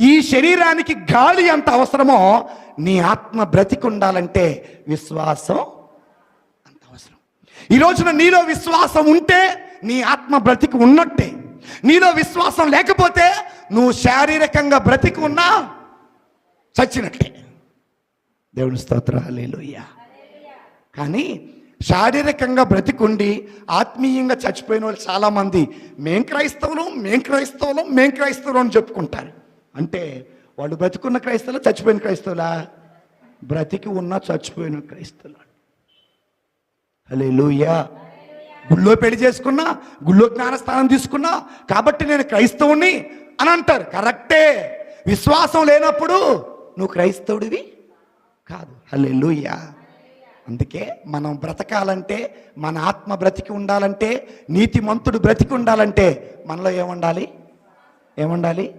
ఈ శరీరానికి గాలి ఎంత అవసరమో నీ ఆత్మ బ్రతికుండాలంటే విశ్వాసం అంత అవసరం. ఈ రోజున నీలో విశ్వాసం ఉంటే నీ ఆత్మ బ్రతికి ఉన్నట్టే. నీలో విశ్వాసం లేకపోతే నువ్వు శారీరకంగా బ్రతికి ఉన్నా చచ్చినట్లే దేవుని స్తోత్ర. హల్లెలూయా. కానీ శారీరకంగా బ్రతికుండి ఆత్మీయంగా చచ్చిపోయిన వాళ్ళు చాలామంది మేం క్రైస్తవులు మేం క్రైస్తవులు మేం క్రైస్తవులు అని చెప్పుకుంటారు. అంటే వాళ్ళు బ్రతికున్న క్రైస్తవులా చచ్చిపోయిన క్రైస్తవులా? బ్రతికి ఉన్న చచ్చిపోయిన క్రైస్తవులు. హలే గుళ్ళో పెళ్ళి చేసుకున్నా గుళ్ళో జ్ఞానస్థానం తీసుకున్నా కాబట్టి నేను క్రైస్తవుని అని అంటారు. కరెక్టే. విశ్వాసం లేనప్పుడు నువ్వు క్రైస్తవుడివి కాదు. హలే అందుకే మనం బ్రతకాలంటే మన ఆత్మ బ్రతికి ఉండాలంటే నీతిమంతుడు బ్రతికి ఉండాలంటే మనలో ఏముండాలి? ఏముండాలి?